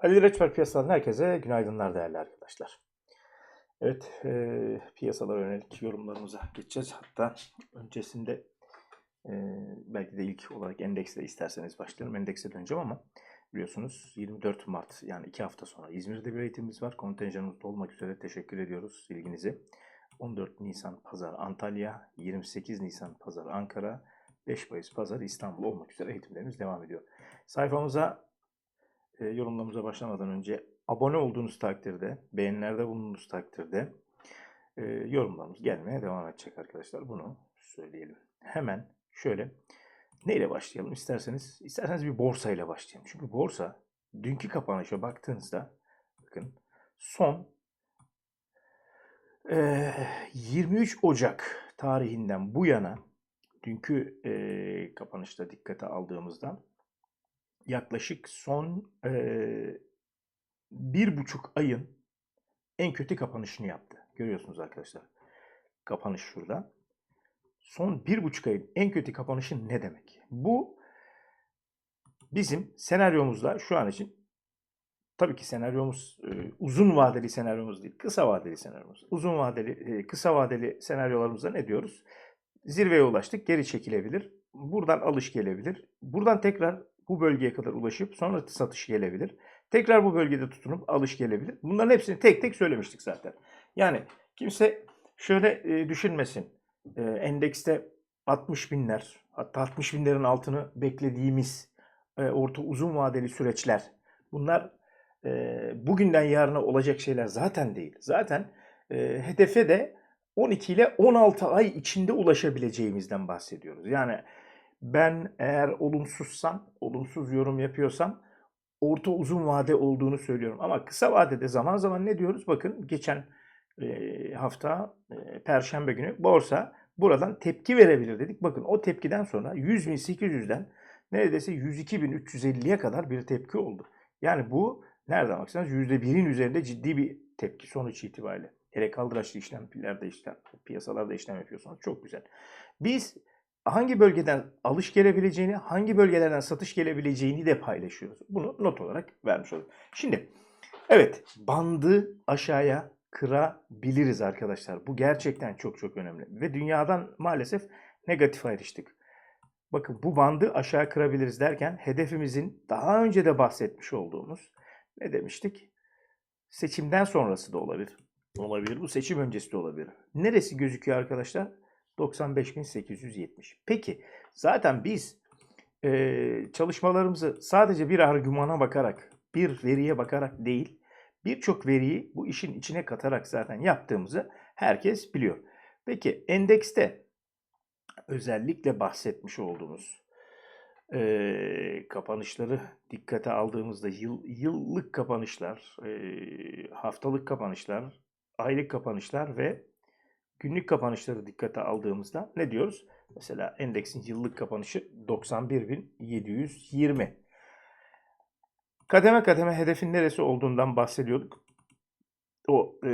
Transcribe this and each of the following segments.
Ali Reçber piyasadan herkese günaydınlar değerli arkadaşlar. Evet, e, piyasalara yönelik yorumlarımıza geçeceğiz. Hatta öncesinde e, belki de ilk olarak endeksle isterseniz başlayalım. Endekse döneceğim ama biliyorsunuz 24 Mart yani iki hafta sonra İzmir'de bir eğitimimiz var. Kontenjanımız olmak üzere teşekkür ediyoruz ilginizi. 14 Nisan Pazar Antalya, 28 Nisan Pazar Ankara, 5 Mayıs Pazar İstanbul olmak üzere eğitimlerimiz devam ediyor. Sayfamıza e, yorumlarımıza başlamadan önce abone olduğunuz takdirde, beğenilerde bulunduğunuz takdirde e, yorumlarımız gelmeye devam edecek arkadaşlar. Bunu söyleyelim. Hemen şöyle neyle başlayalım isterseniz? İsterseniz bir borsayla başlayalım. Çünkü borsa dünkü kapanışa baktığınızda bakın son e, 23 Ocak tarihinden bu yana dünkü e, kapanışta dikkate aldığımızda yaklaşık son eee, bir buçuk ayın en kötü kapanışını yaptı. Görüyorsunuz arkadaşlar. Kapanış şurada. Son bir buçuk ayın en kötü kapanışı ne demek? Bu bizim senaryomuzda şu an için tabii ki senaryomuz e, uzun vadeli senaryomuz değil, kısa vadeli senaryomuz. Uzun vadeli, e, kısa vadeli senaryolarımızda ne diyoruz? Zirveye ulaştık, geri çekilebilir. Buradan alış gelebilir. Buradan tekrar bu bölgeye kadar ulaşıp sonra satış gelebilir. Tekrar bu bölgede tutunup alış gelebilir. Bunların hepsini tek tek söylemiştik zaten. Yani kimse şöyle e, düşünmesin. E, endekste 60 binler hatta 60 binlerin altını beklediğimiz e, orta uzun vadeli süreçler bunlar bugünden yarına olacak şeyler zaten değil. Zaten hedefe de 12 ile 16 ay içinde ulaşabileceğimizden bahsediyoruz. Yani ben eğer olumsuzsam, olumsuz yorum yapıyorsam orta uzun vade olduğunu söylüyorum. Ama kısa vadede zaman zaman ne diyoruz? Bakın geçen hafta Perşembe günü borsa buradan tepki verebilir dedik. Bakın o tepkiden sonra 100.800'den neredeyse 102.350'ye kadar bir tepki oldu. Yani bu nereden baksanız %1'in üzerinde ciddi bir tepki sonuç itibariyle. Hele kaldıraçlı işlemlerde işlem, piyasalarda işlem yapıyorsanız çok güzel. Biz hangi bölgeden alış gelebileceğini, hangi bölgelerden satış gelebileceğini de paylaşıyoruz. Bunu not olarak vermiş olduk. Şimdi evet bandı aşağıya kırabiliriz arkadaşlar. Bu gerçekten çok çok önemli. Ve dünyadan maalesef negatif ayrıştık. Bakın bu bandı aşağı kırabiliriz derken hedefimizin daha önce de bahsetmiş olduğumuz ne demiştik? Seçimden sonrası da olabilir. Olabilir. Bu seçim öncesi de olabilir. Neresi gözüküyor arkadaşlar? 95.870. Peki zaten biz e, çalışmalarımızı sadece bir argümana bakarak, bir veriye bakarak değil, birçok veriyi bu işin içine katarak zaten yaptığımızı herkes biliyor. Peki endekste özellikle bahsetmiş olduğumuz e, kapanışları dikkate aldığımızda yıl, yıllık kapanışlar, e, haftalık kapanışlar, aylık kapanışlar ve günlük kapanışları dikkate aldığımızda ne diyoruz? Mesela endeksin yıllık kapanışı 91.720. Kademe kademe hedefin neresi olduğundan bahsediyorduk. O e,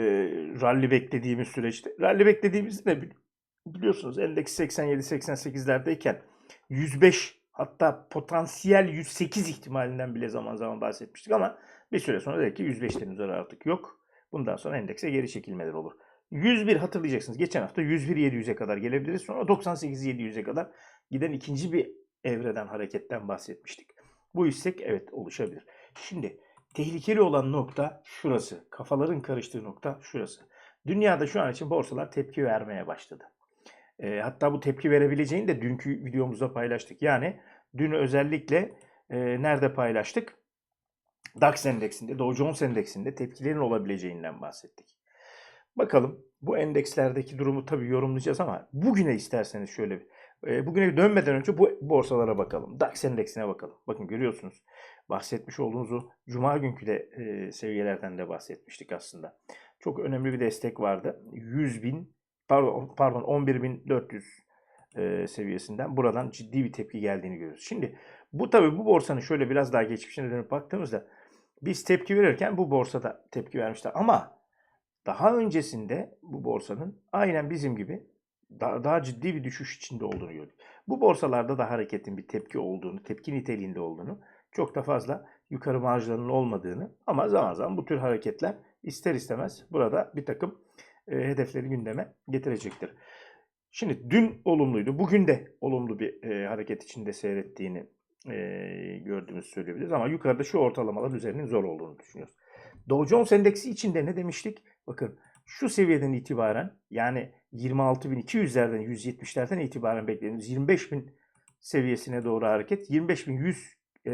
rally beklediğimiz süreçte. Rally beklediğimiz ne biliyorsunuz endeks 87-88'lerdeyken 105 hatta potansiyel 108 ihtimalinden bile zaman zaman bahsetmiştik ama bir süre sonra dedik ki 105'lerin üzeri artık yok. Bundan sonra endekse geri çekilmeler olur. 101 hatırlayacaksınız. Geçen hafta 101-700'e kadar gelebiliriz. Sonra 98-700'e kadar giden ikinci bir evreden hareketten bahsetmiştik. Bu istek evet oluşabilir. Şimdi tehlikeli olan nokta şurası. Kafaların karıştığı nokta şurası. Dünyada şu an için borsalar tepki vermeye başladı. E, hatta bu tepki verebileceğini de dünkü videomuzda paylaştık. Yani dün özellikle e, nerede paylaştık? DAX endeksinde, Dow Jones endeksinde tepkilerin olabileceğinden bahsettik. Bakalım bu endekslerdeki durumu tabii yorumlayacağız ama bugüne isterseniz şöyle bir bugüne dönmeden önce bu borsalara bakalım. DAX endeksine bakalım. Bakın görüyorsunuz bahsetmiş olduğunuz o cuma günkü de e, seviyelerden de bahsetmiştik aslında. Çok önemli bir destek vardı. 100 bin pardon, pardon 11.400 e, seviyesinden buradan ciddi bir tepki geldiğini görüyoruz. Şimdi bu tabii bu borsanın şöyle biraz daha geçmişine dönüp baktığımızda biz tepki verirken bu borsada tepki vermişler ama daha öncesinde bu borsanın aynen bizim gibi daha, daha ciddi bir düşüş içinde olduğunu gördük. Bu borsalarda da hareketin bir tepki olduğunu, tepki niteliğinde olduğunu çok da fazla yukarı marjlarının olmadığını ama zaman zaman bu tür hareketler ister istemez burada bir takım e, hedefleri gündeme getirecektir. Şimdi dün olumluydu. Bugün de olumlu bir e, hareket içinde seyrettiğini e, gördüğümüzü söyleyebiliriz. Ama yukarıda şu ortalamalar üzerinin zor olduğunu düşünüyoruz. Dow Jones Endeksi içinde ne demiştik? Bakın şu seviyeden itibaren yani 26.200'lerden 170'lerden itibaren beklediğimiz 25.000 seviyesine doğru hareket 25.100 e,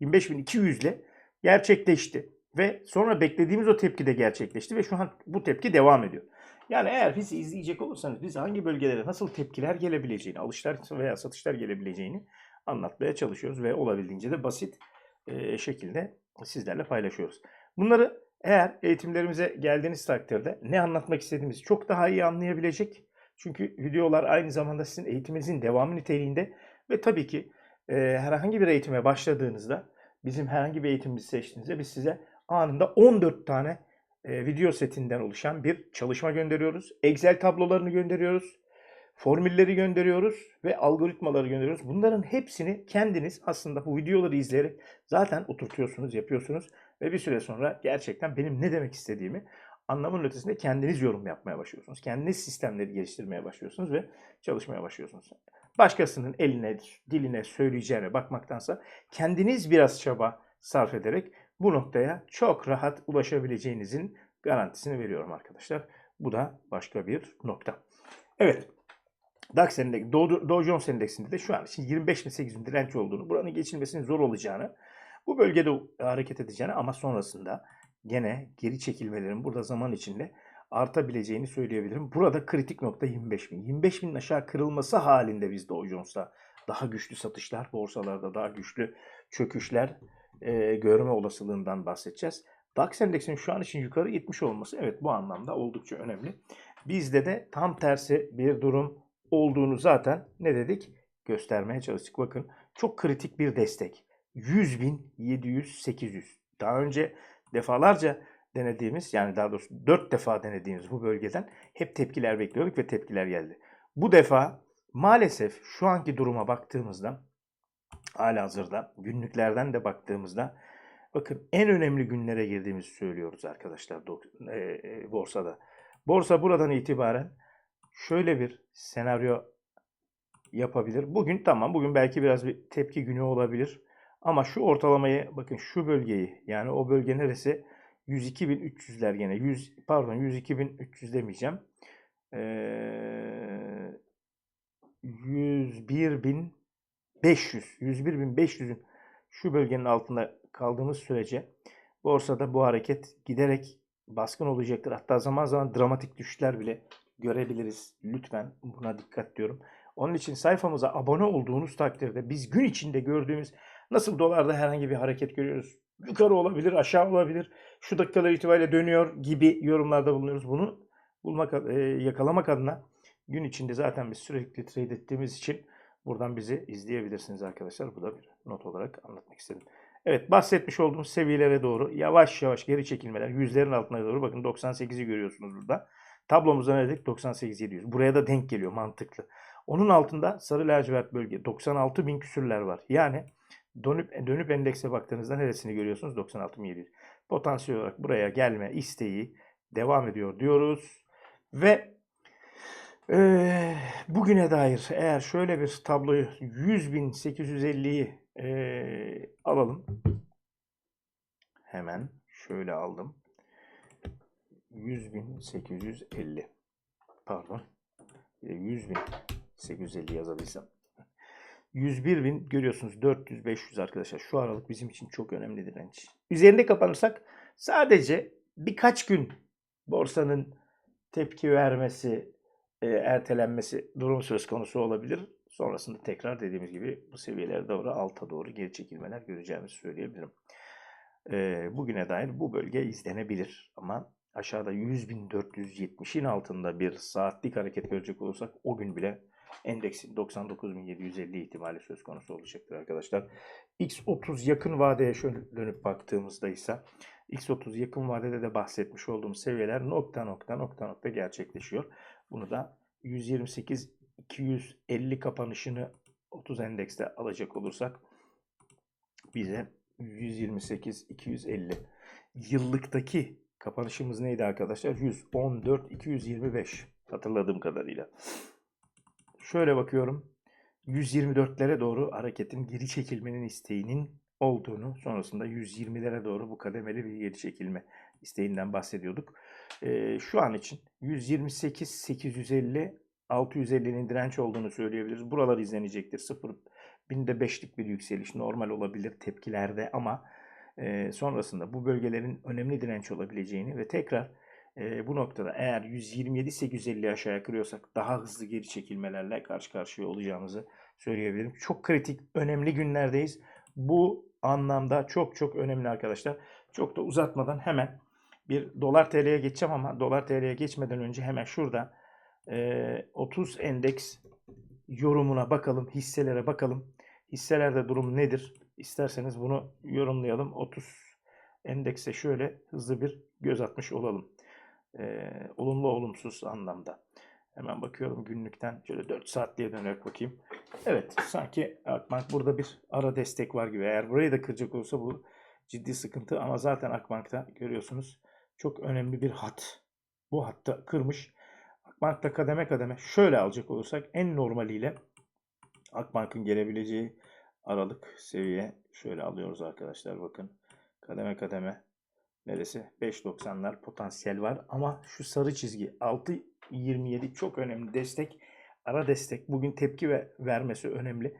25.200 ile gerçekleşti. Ve sonra beklediğimiz o tepki de gerçekleşti ve şu an bu tepki devam ediyor. Yani eğer bizi izleyecek olursanız biz hangi bölgelere nasıl tepkiler gelebileceğini, alışlar veya satışlar gelebileceğini anlatmaya çalışıyoruz ve olabildiğince de basit e, şekilde sizlerle paylaşıyoruz. Bunları eğer eğitimlerimize geldiğiniz takdirde ne anlatmak istediğimizi çok daha iyi anlayabilecek. Çünkü videolar aynı zamanda sizin eğitiminizin devamı niteliğinde ve tabii ki e, herhangi bir eğitime başladığınızda bizim herhangi bir eğitimimizi seçtiğinizde biz size anında 14 tane e, video setinden oluşan bir çalışma gönderiyoruz. Excel tablolarını gönderiyoruz. Formülleri gönderiyoruz ve algoritmaları gönderiyoruz. Bunların hepsini kendiniz aslında bu videoları izleyerek zaten oturtuyorsunuz, yapıyorsunuz ve bir süre sonra gerçekten benim ne demek istediğimi anlamın ötesinde kendiniz yorum yapmaya başlıyorsunuz. Kendiniz sistemleri geliştirmeye başlıyorsunuz ve çalışmaya başlıyorsunuz. Başkasının eline, diline, söyleyeceğine bakmaktansa kendiniz biraz çaba sarf ederek bu noktaya çok rahat ulaşabileceğinizin garantisini veriyorum arkadaşlar. Bu da başka bir nokta. Evet. DAX endeksi, Dow, Jones endeksinde de şu an için 25.800 direnç olduğunu, buranın geçilmesinin zor olacağını, bu bölgede hareket edeceğini ama sonrasında gene geri çekilmelerin burada zaman içinde artabileceğini söyleyebilirim. Burada kritik nokta 25.000. 25.000'in aşağı kırılması halinde biz Dow Jones'ta daha güçlü satışlar, borsalarda daha güçlü çöküşler e, görme olasılığından bahsedeceğiz. DAX endeksinin şu an için yukarı gitmiş olması evet bu anlamda oldukça önemli. Bizde de tam tersi bir durum olduğunu zaten ne dedik? Göstermeye çalıştık. Bakın çok kritik bir destek. 100.700-800. Daha önce defalarca denediğimiz yani daha doğrusu 4 defa denediğimiz bu bölgeden hep tepkiler bekliyorduk ve tepkiler geldi. Bu defa maalesef şu anki duruma baktığımızda hala hazırda günlüklerden de baktığımızda bakın en önemli günlere girdiğimizi söylüyoruz arkadaşlar e, e, borsada. Borsa buradan itibaren şöyle bir senaryo yapabilir. Bugün tamam bugün belki biraz bir tepki günü olabilir. Ama şu ortalamayı bakın şu bölgeyi yani o bölge neresi? 102.300'ler gene. 100 pardon 102.300 demeyeceğim. Ee, 101.500 101.500'ün şu bölgenin altında kaldığımız sürece borsada bu hareket giderek baskın olacaktır. Hatta zaman zaman dramatik düşüşler bile görebiliriz. Lütfen buna dikkat diyorum. Onun için sayfamıza abone olduğunuz takdirde biz gün içinde gördüğümüz nasıl dolarda herhangi bir hareket görüyoruz. Yukarı olabilir, aşağı olabilir. Şu dakikalar itibariyle dönüyor gibi yorumlarda bulunuyoruz. Bunu bulmak, e, yakalamak adına gün içinde zaten biz sürekli trade ettiğimiz için buradan bizi izleyebilirsiniz arkadaşlar. Bu da bir not olarak anlatmak istedim. Evet bahsetmiş olduğum seviyelere doğru yavaş yavaş geri çekilmeler yüzlerin altına doğru bakın 98'i görüyorsunuz burada. Tablomuzda ne dedik? 98.700. Buraya da denk geliyor mantıklı. Onun altında sarı lacivert bölge 96 bin küsürler var. Yani dönüp dönüp endekse baktığınızda neresini görüyorsunuz? 96.700. Potansiyel olarak buraya gelme isteği devam ediyor diyoruz. Ve e, bugüne dair eğer şöyle bir tabloyu 100.850'yi e, alalım. Hemen şöyle aldım. 100.850 pardon 100.850 yazabilsem 101.000 görüyorsunuz 400-500 arkadaşlar şu aralık bizim için çok önemli direnç. Üzerinde kapanırsak sadece birkaç gün borsanın tepki vermesi, e, ertelenmesi durum söz konusu olabilir. Sonrasında tekrar dediğimiz gibi bu seviyelere doğru alta doğru geri çekilmeler göreceğimizi söyleyebilirim. E, bugüne dair bu bölge izlenebilir ama aşağıda 100.470'in altında bir saatlik hareket görecek olursak o gün bile endeksin 99.750 ihtimali söz konusu olacaktır arkadaşlar. X30 yakın vadeye şöyle dönüp baktığımızda ise X30 yakın vadede de bahsetmiş olduğum seviyeler nokta nokta nokta nokta gerçekleşiyor. Bunu da 128 250 kapanışını 30 endekste alacak olursak bize 128 250 yıllıktaki kapanışımız neydi arkadaşlar? 114 225 hatırladığım kadarıyla. Şöyle bakıyorum. 124'lere doğru hareketin geri çekilmenin isteğinin olduğunu sonrasında 120'lere doğru bu kademeli bir geri çekilme isteğinden bahsediyorduk. Ee, şu an için 128 850 650'nin direnç olduğunu söyleyebiliriz. Buralar izlenecektir. 0 binde 5'lik bir yükseliş normal olabilir tepkilerde ama sonrasında bu bölgelerin önemli direnç olabileceğini ve tekrar bu noktada eğer 127-850 aşağıya kırıyorsak daha hızlı geri çekilmelerle karşı karşıya olacağımızı söyleyebilirim. Çok kritik, önemli günlerdeyiz. Bu anlamda çok çok önemli arkadaşlar. Çok da uzatmadan hemen bir dolar TL'ye geçeceğim ama dolar TL'ye geçmeden önce hemen şurada e, 30 endeks yorumuna bakalım, hisselere bakalım. Hisselerde durum nedir? İsterseniz bunu yorumlayalım. 30 endekse şöyle hızlı bir göz atmış olalım. Ee, olumlu olumsuz anlamda. Hemen bakıyorum günlükten şöyle 4 saatliğe dönerek bakayım. Evet sanki Akbank burada bir ara destek var gibi. Eğer burayı da kıracak olursa bu ciddi sıkıntı ama zaten Akbank'ta görüyorsunuz çok önemli bir hat. Bu hatta kırmış. Akbank'ta kademe kademe şöyle alacak olursak en normaliyle Akbank'ın gelebileceği aralık seviye şöyle alıyoruz arkadaşlar bakın. Kademe kademe neresi? 5.90'lar potansiyel var ama şu sarı çizgi 6.27 çok önemli destek. Ara destek. Bugün tepki ve vermesi önemli.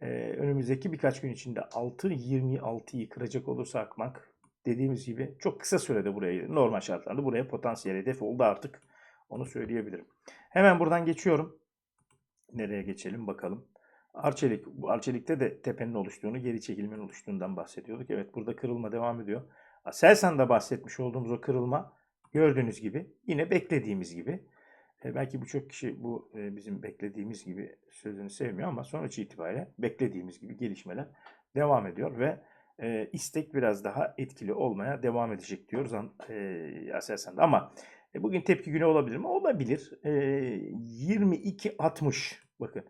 Ee, önümüzdeki birkaç gün içinde 6.26'yı kıracak olursa Akbank dediğimiz gibi çok kısa sürede buraya normal şartlarda buraya potansiyel hedef oldu artık. Onu söyleyebilirim. Hemen buradan geçiyorum. Nereye geçelim bakalım. Arçelik, bu Arçelik'te de tepenin oluştuğunu, geri çekilmenin oluştuğundan bahsediyorduk. Evet burada kırılma devam ediyor. Aselsan'da bahsetmiş olduğumuz o kırılma gördüğünüz gibi yine beklediğimiz gibi. E, belki birçok kişi bu e, bizim beklediğimiz gibi sözünü sevmiyor ama sonuç itibariyle beklediğimiz gibi gelişmeler devam ediyor ve e, istek biraz daha etkili olmaya devam edecek diyoruz e, Aselsan'da. Ama e, bugün tepki günü olabilir mi? Olabilir. E, 22.60 bakın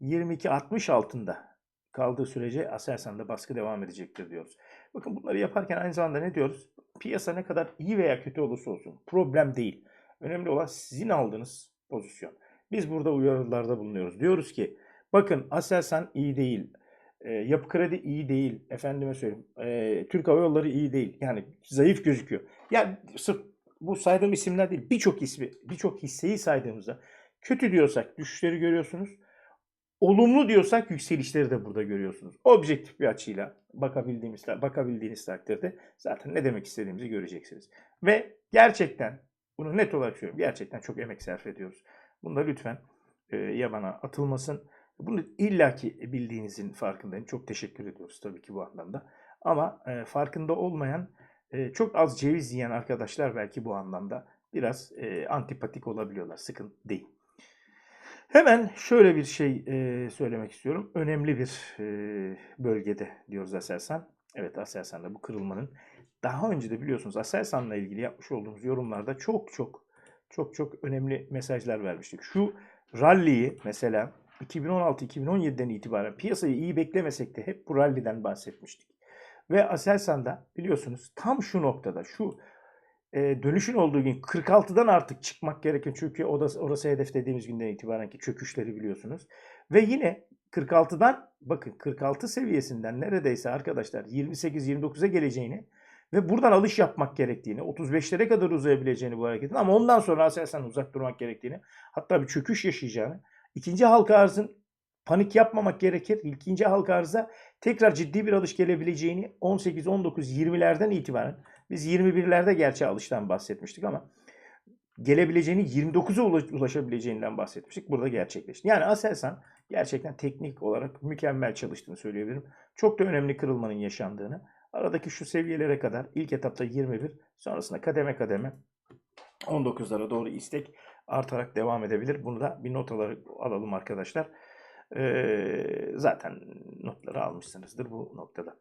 22.60 altında kaldığı sürece Aselsan'da baskı devam edecektir diyoruz. Bakın bunları yaparken aynı zamanda ne diyoruz? Piyasa ne kadar iyi veya kötü olursa olsun problem değil. Önemli olan sizin aldığınız pozisyon. Biz burada uyarılarda bulunuyoruz. Diyoruz ki bakın Aselsan iyi değil. E, yapı kredi iyi değil. Efendime söyleyeyim. E, Türk Hava Yolları iyi değil. Yani zayıf gözüküyor. Yani sırf bu saydığım isimler değil. Birçok ismi, birçok hisseyi saydığımızda kötü diyorsak düşüşleri görüyorsunuz. Olumlu diyorsak yükselişleri de burada görüyorsunuz. Objektif bir açıyla bakabildiğimiz, bakabildiğiniz takdirde zaten ne demek istediğimizi göreceksiniz. Ve gerçekten bunu net olarak söylüyorum. Gerçekten çok emek sarf ediyoruz. Bunda lütfen e, yabana atılmasın. Bunu illaki bildiğinizin farkındayım. Çok teşekkür ediyoruz tabii ki bu anlamda. Ama e, farkında olmayan, e, çok az ceviz yiyen arkadaşlar belki bu anlamda biraz e, antipatik olabiliyorlar. Sıkıntı değil. Hemen şöyle bir şey e, söylemek istiyorum. Önemli bir e, bölgede diyoruz Aselsan. Evet Aselsan'da bu kırılmanın. Daha önce de biliyorsunuz Aselsan'la ilgili yapmış olduğumuz yorumlarda çok çok çok çok önemli mesajlar vermiştik. Şu rally'yi mesela 2016-2017'den itibaren piyasayı iyi beklemesek de hep bu rally'den bahsetmiştik. Ve Aselsan'da biliyorsunuz tam şu noktada şu e, dönüşün olduğu gün 46'dan artık çıkmak gerekir. Çünkü orası, orası hedef dediğimiz günden itibaren ki çöküşleri biliyorsunuz. Ve yine 46'dan bakın 46 seviyesinden neredeyse arkadaşlar 28-29'a geleceğini ve buradan alış yapmak gerektiğini, 35'lere kadar uzayabileceğini bu hareketin ama ondan sonra asasen uzak durmak gerektiğini, hatta bir çöküş yaşayacağını, ikinci halka arzın panik yapmamak gerekir. İkinci halka arıza tekrar ciddi bir alış gelebileceğini 18, 19, 20'lerden itibaren biz 21'lerde gerçi alıştan bahsetmiştik ama gelebileceğini 29'a ulaşabileceğinden bahsetmiştik. Burada gerçekleşti. Yani Aselsan gerçekten teknik olarak mükemmel çalıştığını söyleyebilirim. Çok da önemli kırılmanın yaşandığını. Aradaki şu seviyelere kadar ilk etapta 21 sonrasında kademe kademe 19'lara doğru istek artarak devam edebilir. Bunu da bir not alalım arkadaşlar. Ee, zaten notları almışsınızdır bu noktada.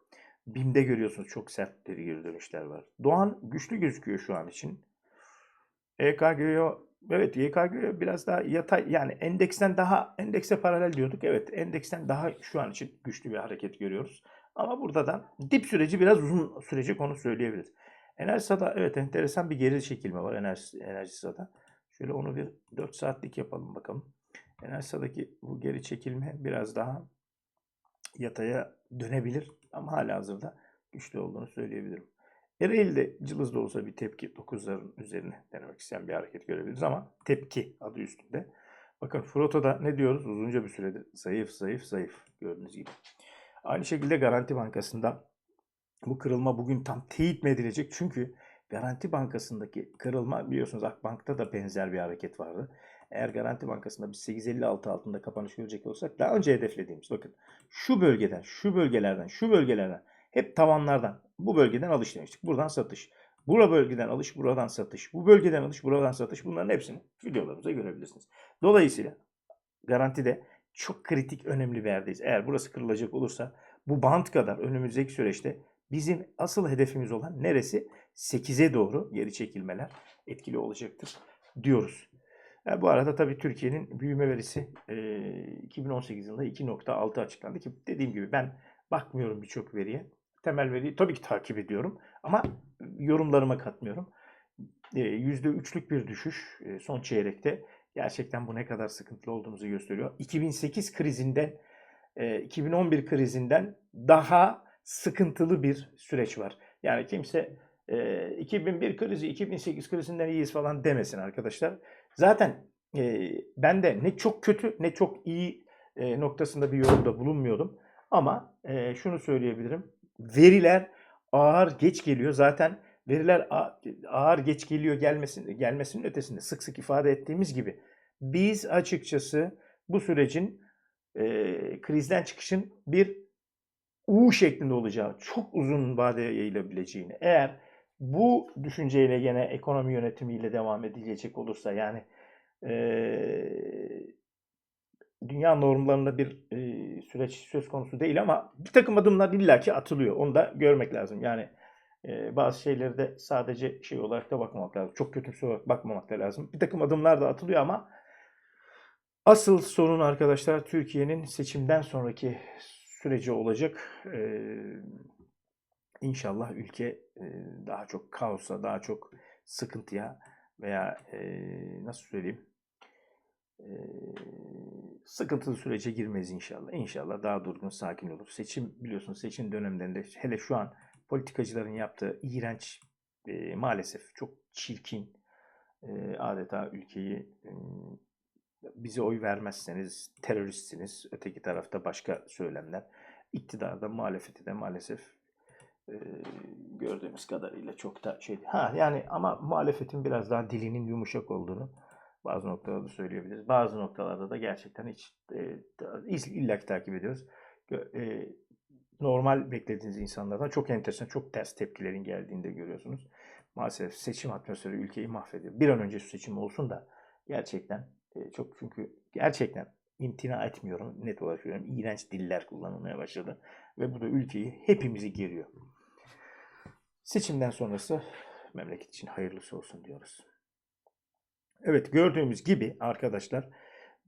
BİM'de görüyorsunuz çok sert geri dönüşler var. Doğan güçlü gözüküyor şu an için. EKG'yo evet EKG'yo biraz daha yatay yani endeksten daha endekse paralel diyorduk. Evet endeksten daha şu an için güçlü bir hareket görüyoruz. Ama burada da dip süreci biraz uzun sürecek onu söyleyebiliriz. Enerjisa'da evet enteresan bir geri çekilme var enerji, Enerjisa'da. Şöyle onu bir 4 saatlik yapalım bakalım. Enerjisa'daki bu geri çekilme biraz daha yataya dönebilir ama hala hazırda güçlü olduğunu söyleyebilirim. Ereğli'de cılız da olsa bir tepki 9'ların üzerine denemek isteyen bir hareket görebiliriz ama tepki adı üstünde. Bakın Froto'da ne diyoruz? Uzunca bir süredir zayıf zayıf zayıf gördüğünüz gibi. Aynı şekilde Garanti Bankası'nda bu kırılma bugün tam teyit mi edilecek? Çünkü Garanti Bankası'ndaki kırılma biliyorsunuz Akbank'ta da benzer bir hareket vardı. Eğer Garanti Bankası'nda biz 8.56 altında kapanış görecek olsak daha önce hedeflediğimiz bakın şu bölgeden, şu bölgelerden, şu bölgelerden hep tavanlardan bu bölgeden alış demiştik. Buradan satış. Bura bölgeden alış, buradan satış. Bu bölgeden alış, buradan satış. Bunların hepsini videolarımızda görebilirsiniz. Dolayısıyla garantide çok kritik önemli bir yerdeyiz. Eğer burası kırılacak olursa bu bant kadar önümüzdeki süreçte bizim asıl hedefimiz olan neresi? 8'e doğru geri çekilmeler etkili olacaktır diyoruz. E, bu arada tabii Türkiye'nin büyüme verisi e, 2018 yılında 2.6 açıklandı ki dediğim gibi ben bakmıyorum birçok veriye. Temel veriyi tabii ki takip ediyorum ama yorumlarıma katmıyorum. E, %3'lük bir düşüş e, son çeyrekte gerçekten bu ne kadar sıkıntılı olduğumuzu gösteriyor. 2008 krizinden, e, 2011 krizinden daha sıkıntılı bir süreç var. Yani kimse e, 2001 krizi, 2008 krizinden iyiyiz falan demesin arkadaşlar. Zaten e, ben de ne çok kötü ne çok iyi e, noktasında bir yorumda bulunmuyordum. Ama e, şunu söyleyebilirim. Veriler ağır geç geliyor. Zaten veriler ağır geç geliyor gelmesin, gelmesinin ötesinde sık sık ifade ettiğimiz gibi biz açıkçası bu sürecin e, krizden çıkışın bir U şeklinde olacağı, çok uzun vadeye yayılabileceğini, eğer bu düşünceyle gene ekonomi yönetimiyle devam edilecek olursa yani eee, dünya normlarında bir eee, süreç söz konusu değil ama bir takım adımlar illaki atılıyor. Onu da görmek lazım. Yani eee, bazı şeyleri de sadece şey olarak da bakmamak lazım. Çok kötümsü olarak bakmamak da lazım. Bir takım adımlar da atılıyor ama asıl sorun arkadaşlar Türkiye'nin seçimden sonraki süreci olacak. Eee İnşallah ülke e, daha çok kaosa, daha çok sıkıntıya veya e, nasıl söyleyeyim e, sıkıntılı sürece girmez inşallah. İnşallah daha durgun, sakin olur. Seçim biliyorsunuz seçim dönemlerinde hele şu an politikacıların yaptığı iğrenç maalesef çok çirkin adeta ülkeyi bize oy vermezseniz teröristsiniz. Öteki tarafta başka söylemler. İktidarda muhalefeti de maalesef e, gördüğümüz kadarıyla çok da şey ha yani ama muhalefetin biraz daha dilinin yumuşak olduğunu bazı noktalarda söyleyebiliriz. Bazı noktalarda da gerçekten hiç e, illa ki takip ediyoruz. E, normal beklediğiniz insanlardan çok enteresan, çok ters tepkilerin geldiğini de görüyorsunuz. Maalesef seçim atmosferi ülkeyi mahvediyor. Bir an önce seçim olsun da gerçekten e, çok çünkü gerçekten imtina etmiyorum. Net olarak söylüyorum. İğrenç diller kullanılmaya başladı. Ve bu da ülkeyi hepimizi geriyor. Seçimden sonrası memleket için hayırlısı olsun diyoruz. Evet gördüğümüz gibi arkadaşlar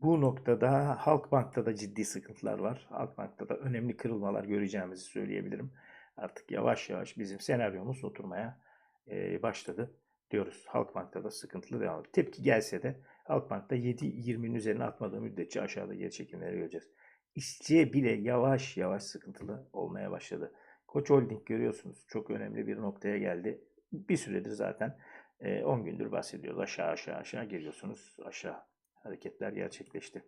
bu noktada Halkbank'ta da ciddi sıkıntılar var. Halkbank'ta da önemli kırılmalar göreceğimizi söyleyebilirim. Artık yavaş yavaş bizim senaryomuz oturmaya e, başladı diyoruz. Halkbank'ta da sıkıntılı devam ediyor. Tepki gelse de Halkbank'ta 7.20'nin üzerine atmadığı müddetçe aşağıda geri çekimleri göreceğiz. İşçiye bile yavaş yavaş sıkıntılı olmaya başladı. Koç Holding görüyorsunuz çok önemli bir noktaya geldi. Bir süredir zaten e, 10 gündür bahsediyoruz. Aşağı aşağı aşağı geliyorsunuz. Aşağı hareketler gerçekleşti.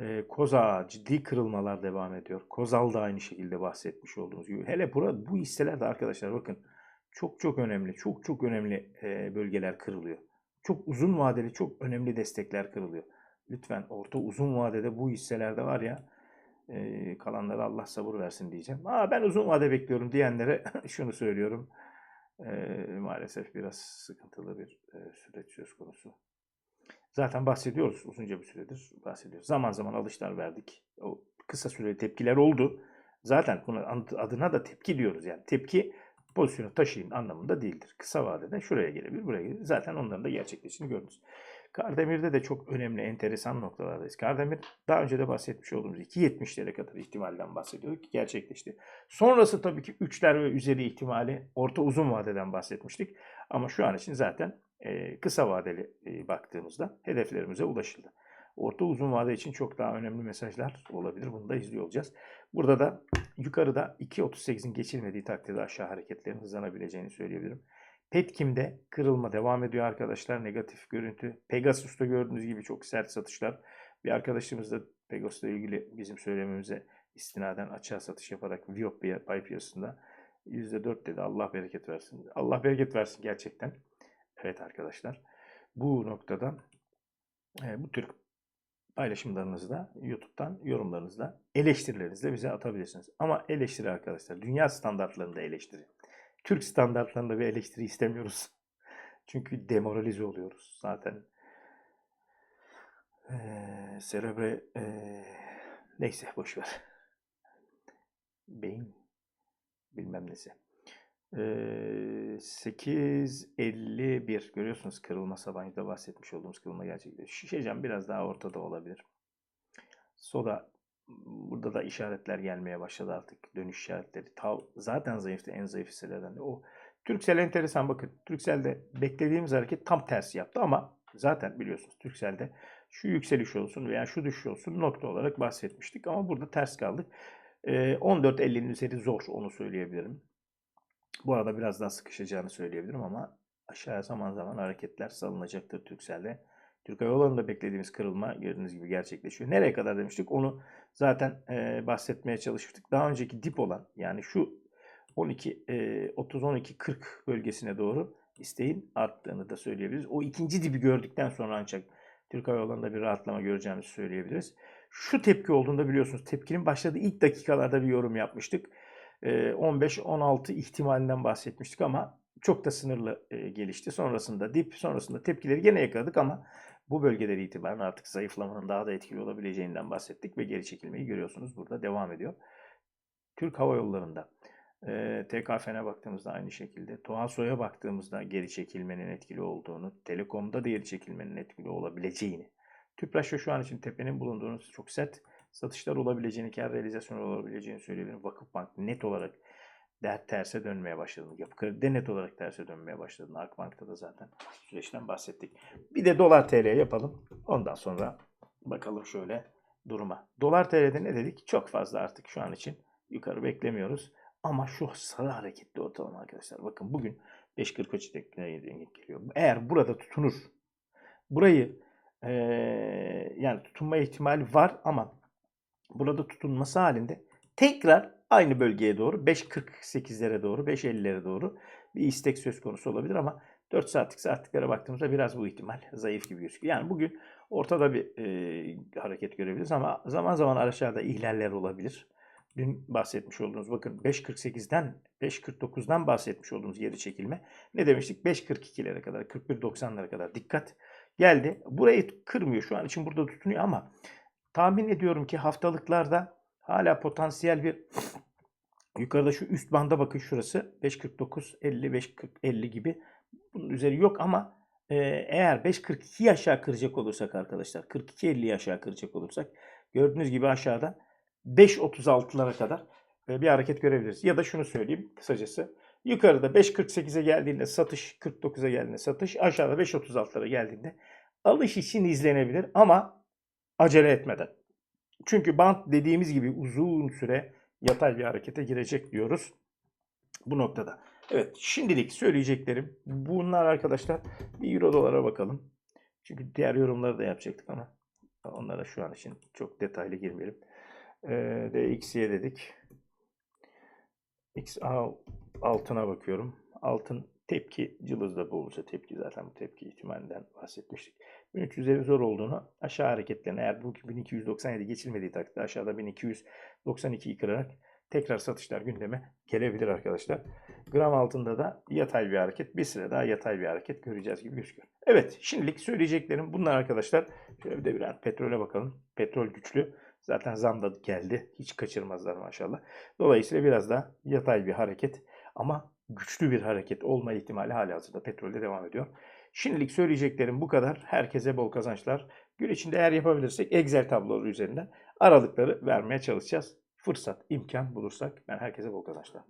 E, Koza ciddi kırılmalar devam ediyor. Kozal da aynı şekilde bahsetmiş olduğumuz gibi. Hele burada bu hisseler de arkadaşlar bakın çok çok önemli. Çok çok önemli e, bölgeler kırılıyor. Çok uzun vadeli çok önemli destekler kırılıyor. Lütfen orta uzun vadede bu hisselerde var ya e, kalanlara Allah sabır versin diyeceğim. Aa, ben uzun vade bekliyorum diyenlere şunu söylüyorum. E, maalesef biraz sıkıntılı bir e, süreç söz konusu. Zaten bahsediyoruz uzunca bir süredir bahsediyoruz. Zaman zaman alışlar verdik. O kısa süreli tepkiler oldu. Zaten buna adına da tepki diyoruz yani. Tepki pozisyonu taşıyın anlamında değildir. Kısa vadede şuraya gelebilir, buraya gelebilir. Zaten onların da gerçekleştiğini gördünüz. Kardemir'de de çok önemli, enteresan noktalardayız. Kardemir daha önce de bahsetmiş olduğumuz 2.70'lere kadar ihtimalden bahsediyorduk ki gerçekleşti. Sonrası tabii ki 3'ler ve üzeri ihtimali orta uzun vadeden bahsetmiştik. Ama şu an için zaten e, kısa vadeli e, baktığımızda hedeflerimize ulaşıldı. Orta uzun vade için çok daha önemli mesajlar olabilir. Bunu da izliyor olacağız. Burada da yukarıda 2.38'in geçilmediği takdirde aşağı hareketlerin hızlanabileceğini söyleyebilirim. Petkim'de kırılma devam ediyor arkadaşlar. Negatif görüntü. Pegasus'ta gördüğünüz gibi çok sert satışlar. Bir arkadaşımız da Pegasus'la ilgili bizim söylememize istinaden açığa satış yaparak Viop pay piyasasında %4 dedi. Allah bereket versin. Allah bereket versin gerçekten. Evet arkadaşlar. Bu noktada e, bu tür paylaşımlarınızda, YouTube'dan yorumlarınızda, eleştirilerinizde bize atabilirsiniz. Ama eleştiri arkadaşlar, dünya standartlarında eleştiri. Türk standartlarında bir eleştiri istemiyoruz. Çünkü demoralize oluyoruz zaten. Ee, serebre ee, neyse boş ver. Beyin bilmem nesi. Ee, 8.51 görüyorsunuz kırılma Sabancı'da bahsetmiş olduğumuz kırılma gerçekleşti. Şişecam biraz daha ortada olabilir. Soda burada da işaretler gelmeye başladı artık. Dönüş işaretleri. Tav zaten zayıftı. En zayıf hisselerden de o. Türksel enteresan bakın. Türksel'de beklediğimiz hareket tam tersi yaptı ama zaten biliyorsunuz Türksel'de şu yükseliş olsun veya şu düşüş olsun nokta olarak bahsetmiştik ama burada ters kaldık. Ee, 14.50'nin üzeri zor onu söyleyebilirim. Bu arada biraz daha sıkışacağını söyleyebilirim ama aşağıya zaman zaman hareketler salınacaktır Türksel'de. Türk Hava Yolları'nda beklediğimiz kırılma gördüğünüz gibi gerçekleşiyor. Nereye kadar demiştik? Onu zaten e, bahsetmeye çalışmıştık. Daha önceki dip olan yani şu 12 e, 30 12 40 bölgesine doğru isteğin arttığını da söyleyebiliriz. O ikinci dibi gördükten sonra ancak Türk Hava Yolları'nda bir rahatlama göreceğimizi söyleyebiliriz. Şu tepki olduğunda biliyorsunuz tepkinin başladığı ilk dakikalarda bir yorum yapmıştık. 15-16 ihtimalinden bahsetmiştik ama çok da sınırlı gelişti. Sonrasında dip, sonrasında tepkileri gene yakaladık ama bu bölgeleri itibaren artık zayıflamanın daha da etkili olabileceğinden bahsettik ve geri çekilmeyi görüyorsunuz. Burada devam ediyor. Türk Hava Yolları'nda e, TKF'ne baktığımızda aynı şekilde, Tohaso'ya baktığımızda geri çekilmenin etkili olduğunu, Telekom'da da geri çekilmenin etkili olabileceğini, Tüpraş'ta şu an için tepenin bulunduğunu çok sert satışlar olabileceğini, kar realizasyonu olabileceğini söyleyebilirim. Vakıfbank net olarak der terse dönmeye başladı. Yapı Kredi'de net olarak terse dönmeye başladı. Akbank'ta da zaten süreçten bahsettik. Bir de dolar TL yapalım. Ondan sonra bakalım şöyle duruma. Dolar TL'de ne dedik? Çok fazla artık şu an için yukarı beklemiyoruz. Ama şu sarı hareketli ortalama arkadaşlar. Bakın bugün 5.43 denk geliyor. Eğer burada tutunur. Burayı ee, yani tutunma ihtimali var ama burada tutunması halinde tekrar aynı bölgeye doğru 5.48'lere doğru 5.50'lere doğru bir istek söz konusu olabilir ama 4 saatlik saatliklere baktığımızda biraz bu ihtimal zayıf gibi gözüküyor. Yani bugün ortada bir e, hareket görebiliriz ama zaman zaman aşağıda ihlaller olabilir. Dün bahsetmiş olduğunuz bakın 5.48'den 5.49'dan bahsetmiş olduğumuz geri çekilme. Ne demiştik? 5.42'lere kadar 41.90'lara kadar dikkat geldi. Burayı kırmıyor şu an için burada tutunuyor ama tahmin ediyorum ki haftalıklarda hala potansiyel bir yukarıda şu üst banda bakın şurası 5.49 50 5.40 50 gibi bunun üzeri yok ama e, eğer 5.42 aşağı kıracak olursak arkadaşlar 42.50'yi aşağı kıracak olursak gördüğünüz gibi aşağıda 5.36'lara kadar e, bir hareket görebiliriz. Ya da şunu söyleyeyim kısacası. Yukarıda 5.48'e geldiğinde satış, 49'a geldiğinde satış, aşağıda 5.36'lara geldiğinde alış için izlenebilir ama acele etmeden. Çünkü bant dediğimiz gibi uzun süre yatay bir harekete girecek diyoruz bu noktada. Evet şimdilik söyleyeceklerim bunlar arkadaşlar. Bir euro dolara bakalım. Çünkü diğer yorumları da yapacaktık ama onlara şu an için çok detaylı girmeyelim. Ee, DXY dedik. XA altına bakıyorum. Altın tepki cılızda bu olursa tepki zaten bu tepki ihtimalinden bahsetmiştik. 1300'lerin zor olduğunu aşağı hareketlerini eğer bu 1297 geçilmediği takdirde aşağıda 1292'yi kırarak tekrar satışlar gündeme gelebilir arkadaşlar. Gram altında da yatay bir hareket. Bir süre daha yatay bir hareket göreceğiz gibi gözüküyor. Evet şimdilik söyleyeceklerim bunlar arkadaşlar. Şöyle bir de biraz petrole bakalım. Petrol güçlü. Zaten zam da geldi. Hiç kaçırmazlar maşallah. Dolayısıyla biraz daha yatay bir hareket ama güçlü bir hareket olma ihtimali hala hazırda petrolde devam ediyor. Şimdilik söyleyeceklerim bu kadar. Herkese bol kazançlar. Gün içinde eğer yapabilirsek Excel tabloları üzerinden aralıkları vermeye çalışacağız. Fırsat, imkan bulursak ben herkese bol kazançlar.